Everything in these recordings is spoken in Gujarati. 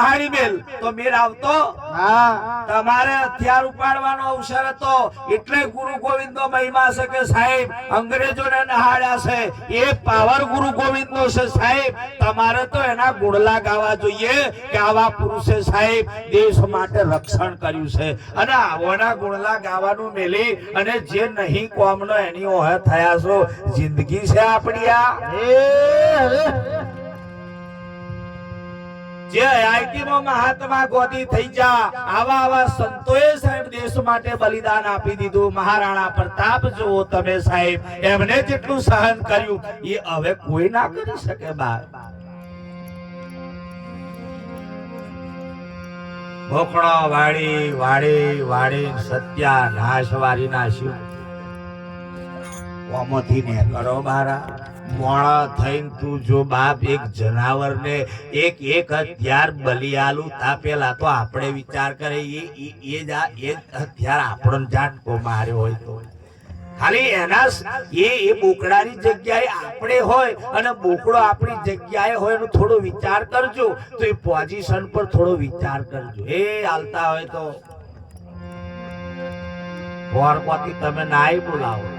નહાડી બેલ. તો મેર આવતો? તમારે હથિયાર ઉપાડવાનો અવસર હતો. એટલે ગુરુ ગોવિંદ નો મહિમા છે કે સાહેબ અંગ્રેજોને નહાળ્યા છે. એ પાવર ગુરુ ગોવિંદ નો છે સાહેબ. તમારે તો એના ગુણલા ગાવા જોઈએ કે આવા પુરુષે સાહેબ દેશ માટે રક્ષણ કર્યું છે. અને આવોના ગુણલા ગાવાનું મેલી અને જે નહીં કોમનો એની ઓહે થયા છો. જિંદગી છે આપણી આ. જે આઈટી મહાત્મા ગોદી થઈ જા, આવા આવા સંતોએ સાહેબ દેશ માટે બલિદાન આપી દીધું. મહારાણા પ્રતાપ, જુઓ તમે સાહેબ, એમને જેટલું સહન કર્યું, એ હવે કોઈ ના કરી શકે બાર. ભોકણો વાળી વાળી વાળી, સત્યા નાશ વાળી નાશ્યું કોમોથી ને કરો બારા. મોણા થઈને તું જો બાપ એક જનાવરને એક એક હથિયાર બલિયાલું તાપેલા, તો આપણે વિચાર કરે, એ એ- જ આ- એ હથિયાર આપણને જાટકો માર્યો હોય તો. ખાલી એના એ એ બોકડાની જગ્યાએ આપણે હોય અને બોકડો આપણી જગ્યાએ હોય એનો થોડો વિચાર કરજો, તો એ પોઝિશન પર થોડો વિચાર કરજો. એ હાલતા હોય તો. પોરપતિ તમે નાય બોલાવો?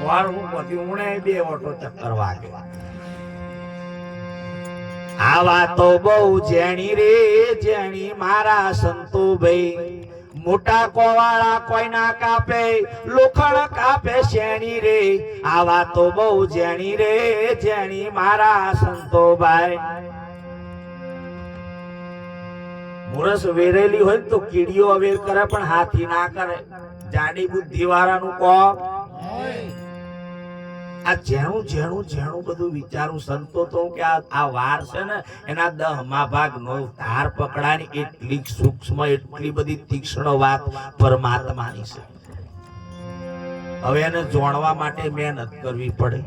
પોર હું ઉણે બે ઓટો ચક્કર વાગે. આ વાતો બહુ જેણી રે, જેણી મારા સંતો ભાઈ મોટા કોવાળા કોઈ ના કાપે, લોખણ કાપે શેણી રે. આ વાતો બહુ જેણી રે, જેણી મારા સંતો ભાઈ મુરસ વેરેલી હોય તો કીડીઓ અવેર કરે, પણ હાથી ના કરે. જાડી બુદ્ધિ વાળાનું કોમ આ જેણું જેણું જેણું બધું વિચારું, સંતો તો કે આ વાર છે ને, એના દહમા ભાગ નો, ધાર પકડાની એટલી સૂક્ષ્મ, એટલી બધી તીક્ષ્ણ વાત પરમાત્માની છે. હવે એને જોણવા માટે મહેનત કરવી પડે.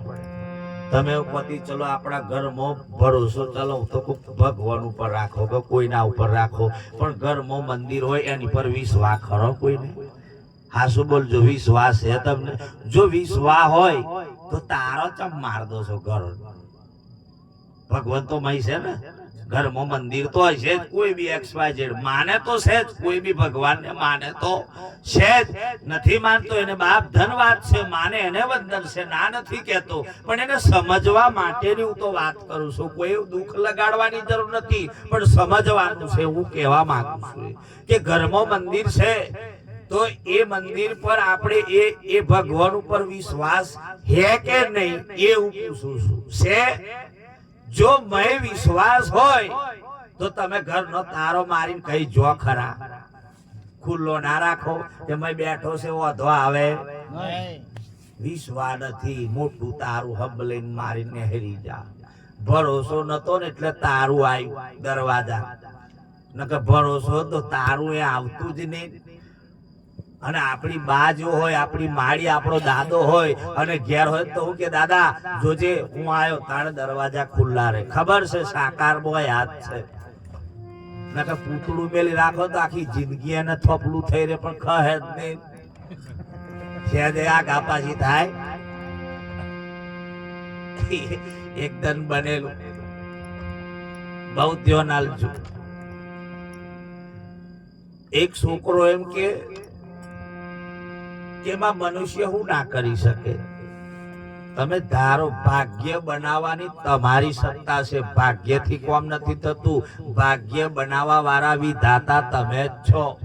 તમે પતિ ચલો, આપણા ઘરમાં ભરોસો ચલો તો ભગવાન ઉપર રાખો કે કોઈના ઉપર રાખો. પણ ઘરમાં મંદિર હોય, એની પર વિશ્વાસ ખરો કોઈને? હા શું બોલજો, વિશ્વાસ છે તમને? જો વિશ્વાસ હોય તો તારો ચમ માર છો ઘર? ભગવાન તો મય છે ને? ઘરમાં મંદિર તો હશે જ, કોઈ બી એક્સ વાય ઝેડ માને તો છે જ, કોઈ બી ભગવાનને માને તો છે જ. નથી માનતો એને બાપ ધનવાદ છે, માને એને વંદન છે, ના નથી કહેતો. પણ એને સમજવા માટેની હું તો વાત કરું છું. કોઈ દુઃખ લગાડવાની જરૂર નથી, પણ સમજવાનું છે, હું કહેવા માંગુ છું કે ઘરમાં મંદિર છે તો એ મંદિર પર આપણે એ એ ભગવાન ઉપર વિશ્વાસ હે કે નહીં એ હું પૂછું છું. છે? જો મેં વિશ્વાસ હોય તો તમે ઘરનો તારો મારીને કઈ જો ખરા. ખુલ્લો ના રાખો કે મેં બેઠો છે વધો આવે. વિશ્વાસ નથી મોટું તારું હબલીન મારીને હેરી જા. ભરોસો નતો ને એટલે તારું આવ્યું દરવાજા. નકર ભરોસો તો તારું એ આવતું જ નહીં. અને આપણી બા જો હોય, આપણી માળી, આપણો દાદો હોય અને ઘેર હોય તો હું કે, દાદા, જોજે, હું આવ્યો તારે દરવાજા ખુલ્લા રહે. ખબર છે, સાકાર બોય યાદ છે. નકર પૂતળું મેલી રાખો તો આખી જિંદગી એને થોપલું થઈ રહે, પણ ખહે જ નહીં. છે આ કાપાસી થાય એકદમ બનેલું. બહુ ધ્યાન આલજો એક છોકરો એમ કે કે મનુષ્ય હું ના કરી શકે. તમે ધારો, ભાગ્ય બનાવવાની તમારી સત્તા છે. ભાગ્યથી કોમ નથી થતું. ભાગ્ય બનાવવા વાળા વિધાતા તમે જ છો.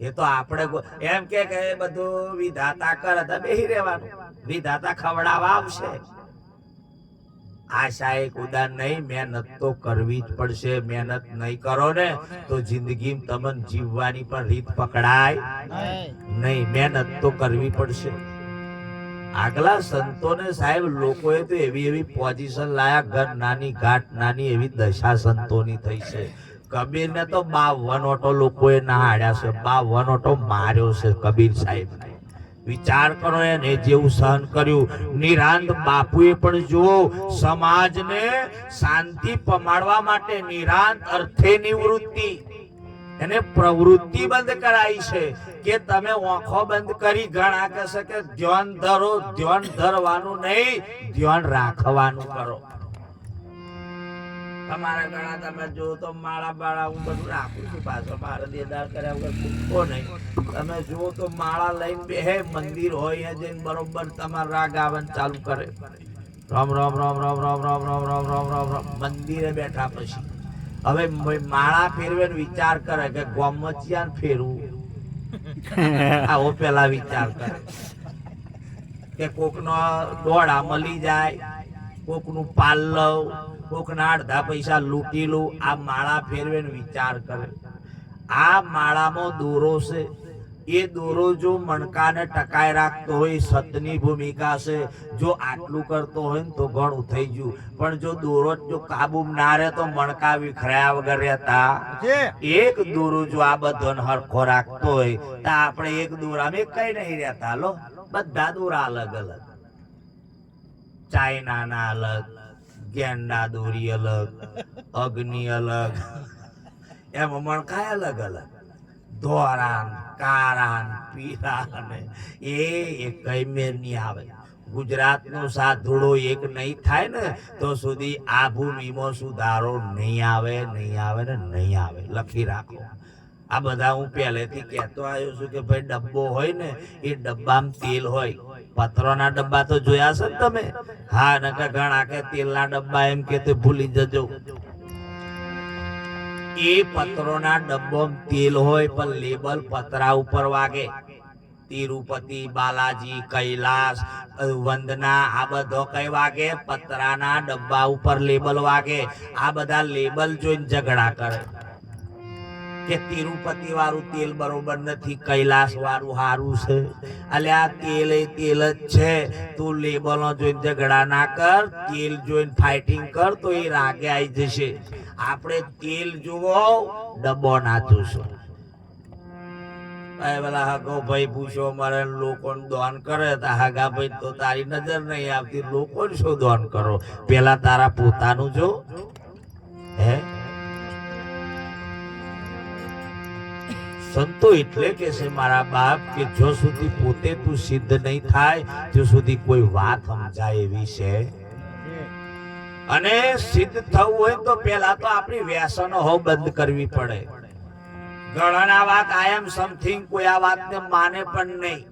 એ તો આપણે એમ કે બધું વિધાતા કરે તમે રહેવાનું. વિધાતા ખવડાવવા આવશે. આશા એક ઉદાન નહીં મહેનત તો કરવી જ પડશે. મહેનત નહીં કરો ને તો જિંદગી તમને જીવવાની પણ રીત પકડાય નહીં. મહેનત તો કરવી પડશે. આગલા સંતોને સાહેબ લોકોએ તો એવી એવી પોઝિશન લાયા ઘર નાની ઘાટ નાની એવી દશા સંતોની થઈ છે. કબીરને તો બાવન ઓટો લોકોએ ના હાડ્યા છે. બાવન ઓટો માર્યો છે કબીર સાહેબ. વિચાર કરો એને જેવું સહન કર્યું. નિરાંત બાપુએ પણ જુઓ, સમાજને શાંતિ પમાડવા માટે નિરાંત અર્થે નિવૃત્તિ એને પ્રવૃત્તિ બંધ કરાઈ છે કે તમે ઓંખો બંધ કરી ઘણા કહેશે કે ધ્યાન ધરો, ધ્યાન ધરવાનું નહીં, ધ્યાન રાખવાનું કરો. તમારા ઘણા તમે જો તો માળા બાળા હું બધું રાખું છું પાછો મારે દેદાર કર્યા વગર મૂકતો નહીં તમે જુઓ તો માળા લઈને બેહે મંદિર હોય જઈને બરોબર તમારે રાગ આવન ચાલુ કરે રામ રામ રામ રામ રામ રામ રામ રામ રામ રામ રામ મંદિરે બેઠા પછી હવે માળા ફેરવે વિચાર કરે કે ગોમચિયાન ફેરવું આવો પેલા વિચાર કરે કે કોકનો દોડા મળી જાય કોકનું પાલ લઉં કોકના અડધા પૈસા લૂંટી લઉં આ માળા ફેરવે વિચાર કરે. આ માળામાં દોરો છે. એ દોરો જો મણકાને ટકાઈ રાખતો હોય સતની ભૂમિકા છે. જો આટલું કરતો હોય ને તો ઘણું થઈ ગયું. પણ જો દોરો જો કાબુ ના રહે તો મણકા વિખરાયા વગર રહેતા. એક દોરો જો આ બધો હરખો રાખતો હોય તો આપણે એક દોરામાં કઈ નહીં રહેતા. લો બધા દોરા અલગ અલગ. ચાઇનાના અલગ ગેંડા દોરી અલગ, અગ્નિ અલગ, એમાં મણકાય અલગ અલગ? ધોરાન, કારાન, પીરાન, એ એક મેર નહીં આવે. ગુજરાતનો સાધુડો એક નહીં થાય ને, તો સુધી આ ભૂમિમાં સુધારો નહીં આવે નહીં આવે ને નહીં આવે. લખી રાખો. આ બધા હું પહેલેથી કહેતો આવ્યો છું કે ભાઈ ડબ્બો હોય ને, એ ડબ્બામાં તેલ હોય. પત્રોના ડબ્બા તો જોયા છે ને તમે? હા, નકર ઘણા કે તેલના ડબ્બા એમ કે તે ભૂલી જજો. એ પત્રોના ડબ્બામાં તેલ હોય પણ લેબલ પતરા ઉપર વાગે. તિરુપતિ, બાલાજી, કૈલાસ, વંદના, આ બધો કઈ વાગે? પતરાના ડબ્બા ઉપર લેબલ વાગે. આ બધા લેબલ જોઈને ઝઘડા કરે. કે તિરુપતિ વાળું તેલ બરોબર નથી કૈલાસ વાળું સારું છે અલ્યા તેલ એ તેલ જ છે. તું લેબલો જોઈને ઝઘડા ના કર, તેલ જોઈને ફાઇટિંગ કર તો એ રાગે આવી જશે. આપણે તેલ જુઓ, ડબ્બો ના જોશો. પેલા હકો ભાઈ પૂછો, મારે લોકો દોન કરે? તો હાગા ભાઈ, તો તારી નજર નહીં આવતી લોકો શું દોન કરો? પેલા તારા પોતાનું જો. હે? સંતો એટલે કે છે મારા બાપ કે જો સુધી પોતે તું સિદ્ધ નહીં થાય, ત્યાં સુધી કોઈ વાત સમજાય એવી છે? અને સિદ્ધ થવું હોય તો પેલા તો આપણી વ્યસનો હો બંધ કરવી પડે. ઘણાના વાત આઈ એમ સમથિંગ કોઈ આ વાતને માને પણ નહીં.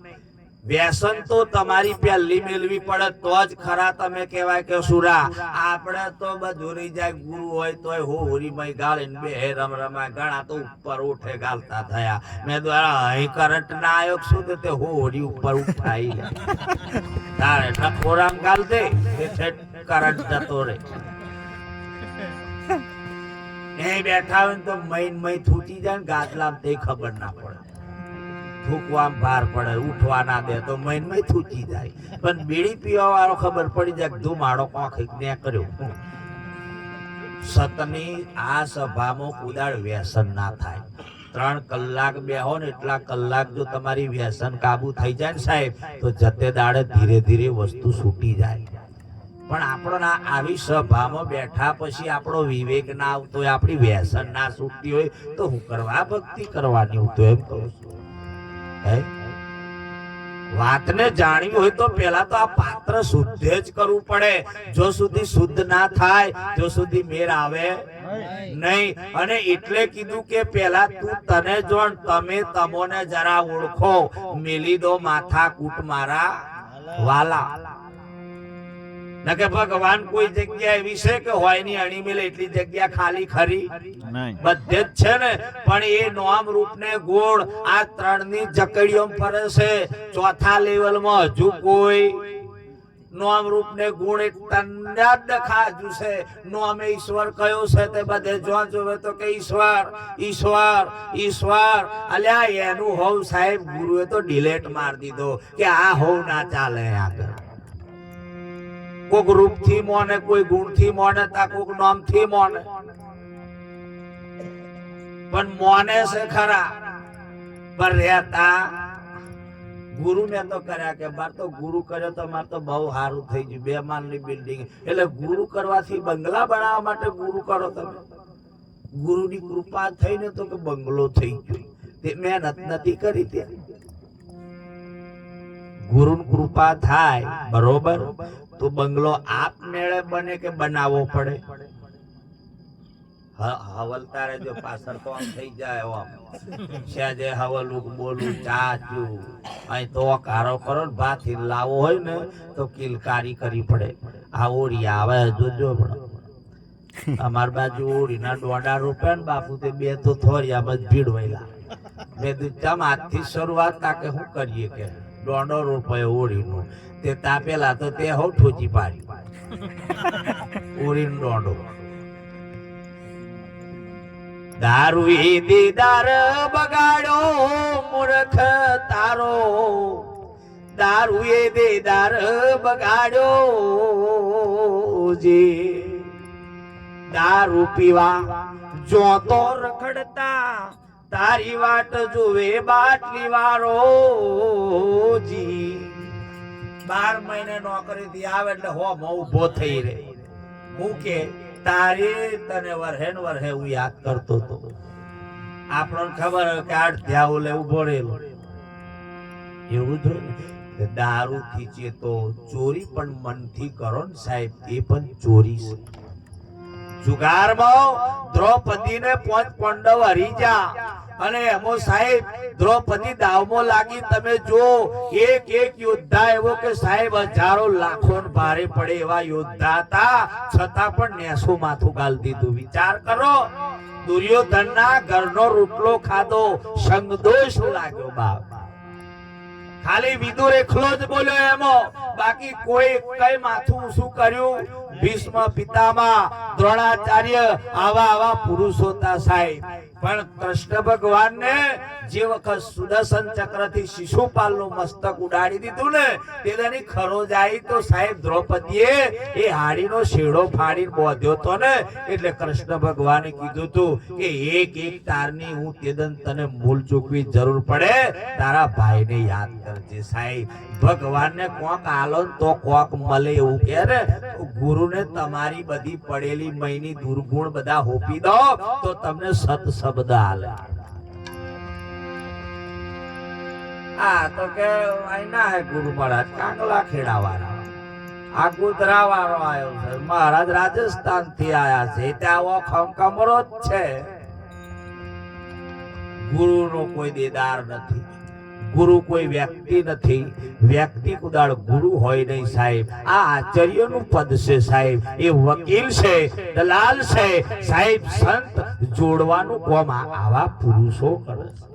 વ્યસન તો તમારી પહેલી મેળવી પડે તો જ ખરા તમે કહેવાય કે સુરા. આપણે તો બધું રહી જાય, ગુરુ હોય તોય હો હોરીમય ગાળીને બે રમ રમા ઘણા તો ઉપર ઉઠે ગાલતા થયા. મેં દ્વારા અહીં કરંટ ના આવ્યો શું તે હો હોરી ઉપર ઉઠાઈ તારે ટકોરામ ગાલ દે કરંટ જતો રે. એ બેઠા હોય તો મૈન મય થૂટી જાય ને ગાદલામ તે ખબર ના પડે. થૂકવામાં ભાર પડે, ઉઠવા ના દે તો મૈન મય થૂટી જાય. પણ બીડી પીવા વાળો ખબર પડી જાય ધુમાડો કોંખ ને કર્યો. સતની આ સભામાં કુદાળ વ્યસન ના થાય. ત્રણ કલાક બેહો ને એટલા કલાક જો તમારી વ્યસન કાબુ થઈ જાય ને સાહેબ, તો જતે દાડે ધીરે ધીરે વસ્તુ છૂટી જાય. પણ આપણો ના આવી સભામાં બેઠા પછી આપણો વિવેક ના આવતો હોય, આપણી વ્યસન ના છૂટતી હોય, તો હું કરવા ભક્તિ કરવાની હું તો એમ કહું છું. વાતને જાણવી હોય તો પેલા તો આ પાત્ર શુદ્ધ જ કરવું પડે. જો સુધી શુદ્ધ ના થાય, જો સુધી મેર આવે નહીં. અને એટલે કીધું કે પેલા તું તને જોણ તમે તમોને જરા ઓળખો. મેલી દો માથા કૂટ મારા વાલા. કે ભગવાન કોઈ જગ્યાએ વિશે કે હોયની અણી મેલે એટલી જગ્યા ખાલી ખરી? બધે જ છે ને પણ એ નોમ રૂપ ને ગુણ આ ત્રણની જકડીઓ ફરે છે ચોથા લેવલમાં હજુ કોઈ. નોમ રૂપ ને ગુણ એક તન્યા જ દેખાજુ છે નોમે ઈશ્વર કયો છે તે બધે જો જોવે તો કે ઈશ્વર ઈશ્વર ઈશ્વર. અલ્યા એનું હોવ સાહેબ ગુરુએ તો ડિલેટ માર દીધો કે આ હોવ ના ચાલે આગળ. કોક રૂપથી મોને, કોઈ ગુણથી મોને, તા કોક નામથી મોને. પણ મોને છે ખરા. પર રહેતા ગુરુ ને તો કર્યા કે માર તો ગુરુ કર્યો તો માર તો બહુ સારું થઈ ગયું બે માળની બિલ્ડિંગ એટલે ગુરુ કરવાથી બંગલા બનાવવા માટે ગુરુ કરો તમે. ગુરુની કૃપા થઈને તો કે બંગલો થઈ ગયો. તે મહેનત નથી કરી ત્યાં ગુરુની કૃપા થાય, બરોબર? તો બંગલો આપમેળે બને કે બનાવવો પડે? હ- હવલતા રહેજો પાછળ તો આમ થઈ જાય આમ સહેજે હવલું બોલું, ચાચું, અહીં તો કારો કરો ભાથી લાવો હોય ને તો કિલકારી કરી પડે. આ ઓળી આવે, જોજો પણ. અમાર બાજુ ઓળીના દોઢા રૂપિયા ને બાપુ, તે બે તો થોરિયામાં જ ભીડ વહેલા મેં કીધું, ચમ આજથી શરૂઆત તા કે શું કરીએ કે? દોઢો રૂપિયો ઓળીનું તે તાપેલા તો તે હો ઠોચી પાડી ઓળીનો દોઢો. દારૂ એ દીદાર બગાડો મૂર્ખ તારો. દારૂ એ દીદાર બગાડ્યો જે. દારૂ પીવા જો તો રખડતા તારી વાટ જુએ બાટલી વાળો જી. બાર મહિને નોકરી થી આવે એટલે હો ઊભો થઈ રે હું કે તારી તને વરહે ને વરહે હું યાદ કરતો તો. આપણને ખબર હોય કે આઠ ધ્યાવ લે ઊભો એવું જ દારૂ થી ચેતો ચોરી પણ મનથી કરો ને સાહેબ, એ પણ ચોરી છે. જુગારમાં દ્રૌપદીને પાંચ પંડવ હરી જા. અને એમો સાહેબ, દ્રૌપદી દાવમો લાગી તમે જો એક એક યોદ્ધા એવો કે સાહેબ, હજારો લાખો ભારે પડે એવા યોદ્ધા હતા. છતાં પણ નેસો માથું ગાલ દીધું. વિચાર કરો, દુર્યોધનના ઘરનો રોટલો ખાધો, સંગદોષ લાગ્યો બાપ. ખાલી વિદુર એકલો જ બોલ્યો એમો. બાકી કોઈ કઈ માથું શું કર્યું. ભીષ્મ પિતામાં દ્રોણાચાર્ય આવા આવા પુરુષો હતા સાહેબ. પણ કૃષ્ણ ભગવાન ને જે વખત સુદર્શન ચક્રથી શિશુપાલનું મસ્તક ઉડાડી દીધું ને તેની ખરો જાય તો સાહેબ દ્રૌપદીએ એ હાડીનો શેડો ફાડી બોધ્યો તો ને, એટલે કૃષ્ણ ભગવાને કીધું તું કે એક એક તારની હું તેદન તને મૂલ ચૂકવી જરૂર પડે, તારા ભાઈને યાદ કરજે સાહેબ. ભગવાનને કોક આલો તો કોક મળે એવું કે ને ગુરુને તમારી બધી પડેલી મયની દુર્ગુણ બધા હોપી દો, તો તમને સત શબ્દ હાલે. આ તો કે ના હે ગુરુ મહારાજ કાંગલા ખેડા વાળા આ ગોધરા વાળો આવ્યો છે. મહારાજ રાજસ્થાનથી આયા છે. ત્યાં આવો ખમખમરો જ છે. ગુરુ નો કોઈ દેદાર નથી. ગુરુ કોઈ વ્યક્તિ નથી. વ્યક્તિ કુદાળ ગુરુ હોય નહીં સાહેબ. આ આચાર્યનું પદ છે સાહેબ. એ વકીલ છે દલાલ છે. સાહેબ સંત જોડવાનું કોમ આવા પુરુષો કરે છે.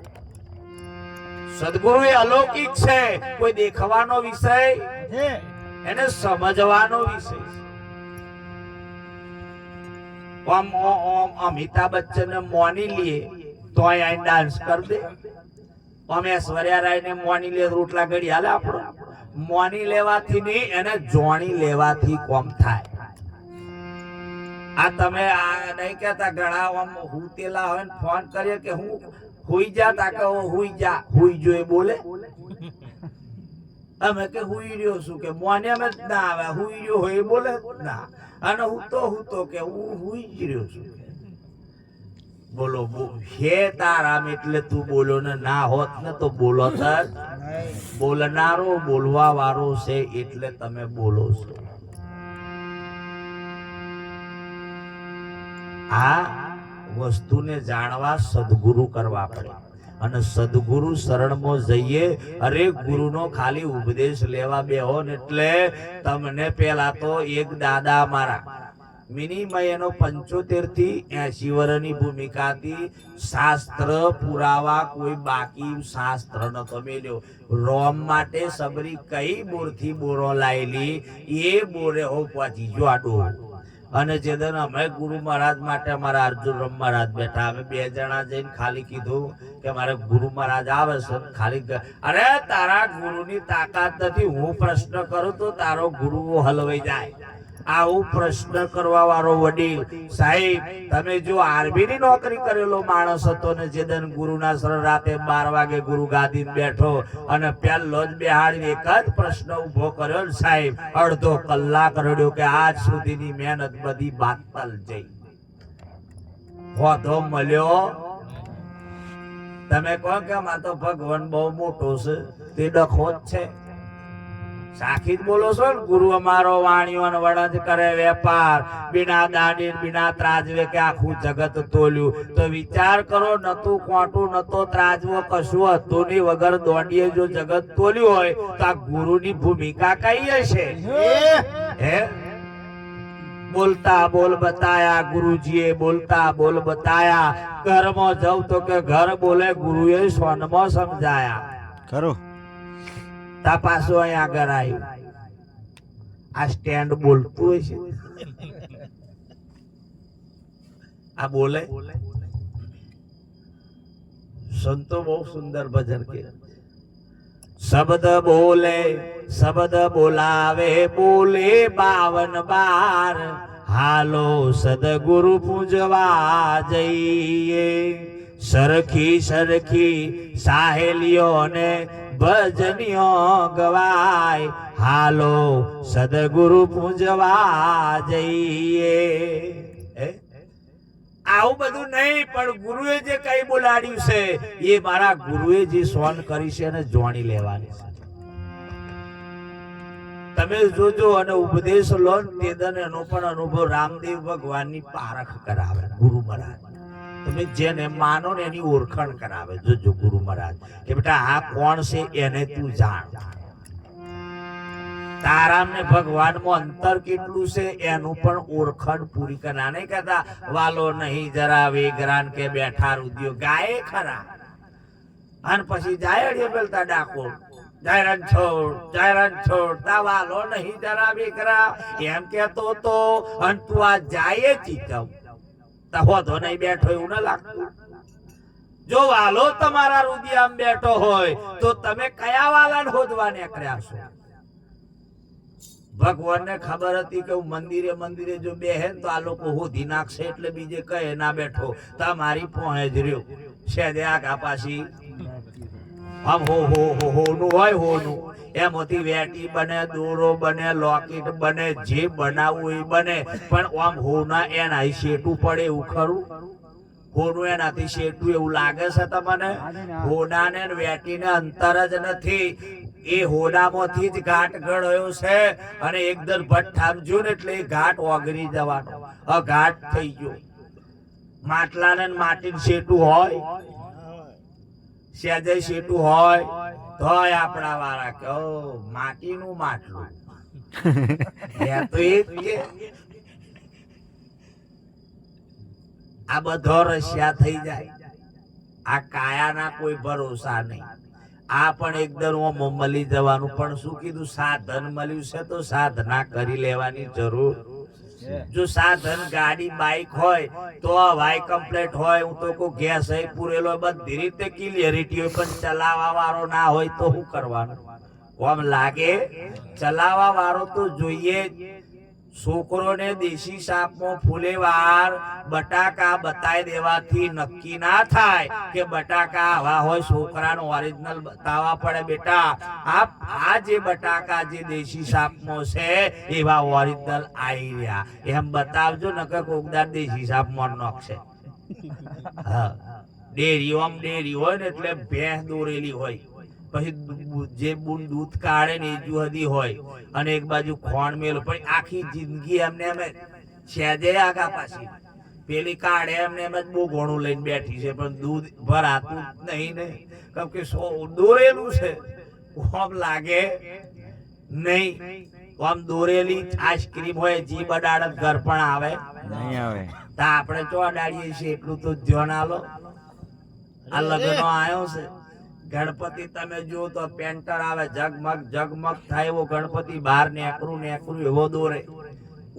સદગુરુ એ અલૌકિક છે. કોઈ દેખવાનો વિષય? એને સમજવાનો વિષય ઓમ ઓમ અમિતાભ બચ્ચન મોની લીએ તો ડાન્સ કર દે. અમે સ્વર્યારાય ને મોની લે રોટલા ઘડી હાલે આપણો. મોની લેવાથી નહીં, એને જોણી લેવાથી કોમ થાય. આ તમે આ નહીં કહેતા ઘણા આમ હુતેલા હોય ને ફોન કરીએ કે હું હુઈ જા તા કે હુઈ જા. હુઈ જો એ બોલે. અમે કે હુઈ રહ્યો છું કે મોને અમે ના આવે. હુઈ રહ્યો હોય બોલે ના. અને હું તો હું તો કે હું હુઈ જ રહ્યો છું. બોલો હે તારામ એટલે તું બોલો ને ના હોત ને તો બોલો બોલનારો બોલવા વાળો છે એટલે તમે બોલો છો. આ વસ્તુને જાણવા સદગુરુ કરવા પડે. અને સદગુરુ શરણમાં જઈએ, અરે ગુરુનો ખાલી ઉપદેશ લેવા બેહો ને એટલે તમને પેલા તો એક દાદા અમારા મિનિમમ એનો પંચોતેરથી એસી વર્ષની ભૂમિકા હતી શાસ્ત્ર પુરાવા કોઈ બાકી શાસ્ત્ર નતો મેલ્યો રોમ માટે સબરી કઈ બોરથી બોરો લાયેલી? એ બોરે હો પહોંચી ગયો આડો. અને જે દન અમે ગુરુ મહારાજ માટે અમારા અર્જુન મહારાજ બેઠા. અમે બે જણા જઈને ખાલી કીધું કે મારે ગુરુ મહારાજ આવે છે. ખાલી અરે તારા ગુરુની તાકાત નથી. હું પ્રશ્ન કરું તો તારો ગુરુ હલવાઈ જાય. આવું પ્રશ્ન કરવા વાળો વડીલ, સાહેબ, તમે જો આર્મી ની નોકરી કરેલો માણસ હતો ને જે દન ગુરુના શરણ રાતે બાર વાગે ગુરુ ગાદી બેઠો અને પહેલો જ બેહાડી એક જ પ્રશ્ન ઊભો કર્યો ને, સાહેબ, અડધો કલાક રડ્યો કે આજ સુધીની મહેનત બધી બાતલ જઈ હોધો મળ્યો? તમે કહો કે આમાં તો ભગવાન બહુ મોટો છે, તે ડખો જ છે. સાખી બોલો છો ને, ગુરુ અમારો ને વડદ કરે વેપાર. બિના દાડી બિના ત્રાજવે કે આખું જગત તોલ્યું. તો વિચાર કરો નતું કોટું નતો ત્રાજવો, કશું હતું નહીં વગર દોડીએ જો જગત તોલ્યું હોય, તો આ ગુરુની ભૂમિકા કઈ હશે? હે? બોલતા બોલ બતાયા, ગુરુજીએ બોલતા બોલ બતાયા. ઘરમાં જવ તો કે ઘર બોલે, ગુરુએ સોનમાં સમજાયા. ખરું. તા અહીં આગળ આવ્યું. આ સ્ટેન્ડ બોલતું હોય છે. આ બોલે? સંતો બહુ સુંદર ભજન કે. શબ્દ બોલે, શબ્દ બોલાવે, બોલે બાવન બાર. હાલો સદગુરુ પૂજવા જઈએ. સરખી સરખી સાહેલીઓને ભજનીઓ ગવાય. હાલો, સદગુરુ પૂજવા જઈએ. આવું બધું નહીં, પણ ગુરુએ જે કઈ બોલાડ્યું છે, એ મારા ગુરુએ જે સોન કરી છે એને જોણી લેવાની છે. તમે જોજો અને ઉપદેશ લો તેદન એનો પણ અનુભવ રામદેવ ભગવાનની પારખ કરાવે, ગુરુ મહારાજ. તમે જેને માનો ને એની ઓળખાણ કરાવે. જોજો ગુરુ મહારાજ, કે બેટા આ કોણ છે એને તું જાણ. તારામ ને ભગવાનમાં અંતર કેટલું છે એનું પણ ઓળખાણ પૂરી કરના નહીં કહેતા, વાલો નહીં જરા વેગરાન કે બેઠા રુદિયો ગાય ખરા. અને પછી જાય પેલતા ડાકોર જાયરાન છોડ જાયરાન છોડ. તા વાલો નહીં જરા વેગરા. એમ કેતો તો, અને તું આ જાય ચીચવ હોતો નહીં, બેઠો એવું ના લાગતું. જો વાલો તમારા રુદિયામ બેઠો હોય, તો તમે કયા વાલાને હોદવા નીકળ્યા છો? ભગવાનને ખબર હતી કે હું મંદિરે મંદિરે જો બેહે તો આ લોકો હોધી નાખશે એટલે બીજે કહે ના બેઠો. તા મારી પહોંચે જ રહ્યો. છે આગા પાછી આમ હો હો હો, હોનું હોય, હોનું. એમાંથી વેટી બને, દોરો બને લોકેટ બને, જે બનાવવું એ બને. પણ આમ હોના એના શેટું પડે એવું ખરું? હોનું એનાથી શેટું એવું લાગે છે તમને? હોનાને વેટીને અંતર જ નથી. એ હોનામાંથી જ ઘાટ ગળ્યો છે અને એકદમ ભટ જો ને એટલે એ ઘાટ ઓગળી જવાનો. અઘાટ ઘાટ થઈ ગયો. માટલાને માટીનું શેટું હોય? સેજે શેટું હોય? તોય આપણા વાળા કે માટીનું માટલું. તો એ કે. આ બધો રશિયા થઈ જાય. આ કાયાના કોઈ ભરોસા નહીં. આ પણ એકદમ ઓમ મળી જવાનું. પણ શું કીધું? સાધન મળ્યું છે તો સાધના કરી લેવાની જરૂર. જો સાધન ગાડી બાઈક હોય તો વાય કમ્પ્લેટ હોય હું તો કોઈ ગેસ અહીં પૂરેલો હોય, બધી રીતે ક્લિયરિટી હોય પણ ચલાવવા વાળો ના હોય તો શું કરવાનું આમ લાગે ચલાવવા વાળો તો જોઈએ. છોકરોને દેશી સાપમાં ફૂલેવાર બટાકા બતાવી દેવાથી નક્કી ના થાય કે બટાકા આવા હોય, છોકરાનો ઓરિજિનલ બતાવવા પડે બેટા. આ આ જે બટાકા જે દેશી સાપમાં છે, એવા ઓરિજિનલ આવી રહ્યા. એમ બતાવજો, નકર કોકદાર દેશી સાપમાં નોખશે. હા. ડેરી ઓમ ડેરી હોય ને એટલે ભેંસ દોરેલી હોય. પછી જે બુન દૂધ કાઢે ને એ જુદી હોય અને એક બાજુ ખોણ મેલ. પણ આખી જિંદગી એમને અમે છેજે આગા પાછી. પેલી કાઢે એમને એમ જ બહુ ઘણું લઈને બેઠી છે પણ દૂધ ભરાતું નહીં ને. કેમ કે સો દોરેલું છે. આમ લાગે નહીં. આમ દોરેલી આઈસ્ક્રીમ હોય જી બડાડત ઘર પણ આવે. નહીં આવે. તો આપણે ચો અડાડીએ છીએ એટલું તો ધ્યાન આલો. આ લગ્ન આવ્યો છે. ગણપતિ તમે જુઓ તો પેન્ટર આવે ઝગમગ ઝગમગ થાય એવો ગણપતિ બહાર નેકરું નેકરું એવો દોરે.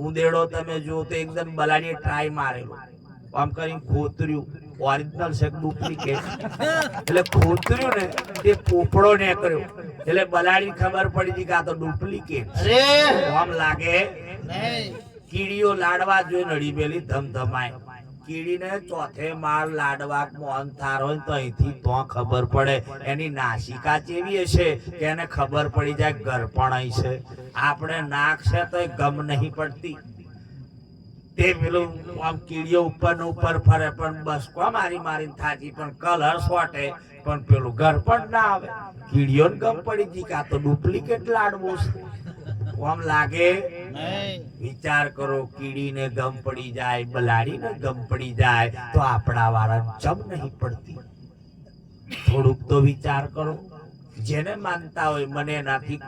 ઉદેડો તમે જુઓ તો એકદમ બલાડી ટ્રાય મારેલો. આમ કરીને ખોતર્યું. ઓરિજિનલ છે ડુપ્લિકેટ એટલે ખોતર્યું ને તે પોપડો કર્યો એટલે બલાડી ખબર પડી હતી કે આ તો ડુપ્લિકેટ આમ લાગે કીડીઓ લાડવા જોઈ નડી પેલી ધમધમાય. કીડીને ચોથે માળ લાડવા મોહન થાર હોય તો અહીંથી તો ખબર પડે. એની નાસિકા ચેવી હશે કે એને ખબર પડી જાય ગરપણ છે. આપણે નાક છે તો ગમ નહીં પડતી. તે પેલું આમ કીડીઓ ઉપર ને ઉપર ફરે, પણ બસ કો મારી મારી થાચી, પણ કલર સોટે, પણ પેલું ઘર પણ ના આવે. કીડીઓ ગમ પડી ગઈ કા તો ડુપ્લિકેટ લાડવો છે. આમ લાગે વિચાર કરો, કીડીને ગમ પડી જાય, બલાડીને ગમ પડી જાય, તો આપણા વાળા જમ નહીં પડતી. થોડુંક તો વિચાર કરો. જેને માનતા હોય, મને એનાથી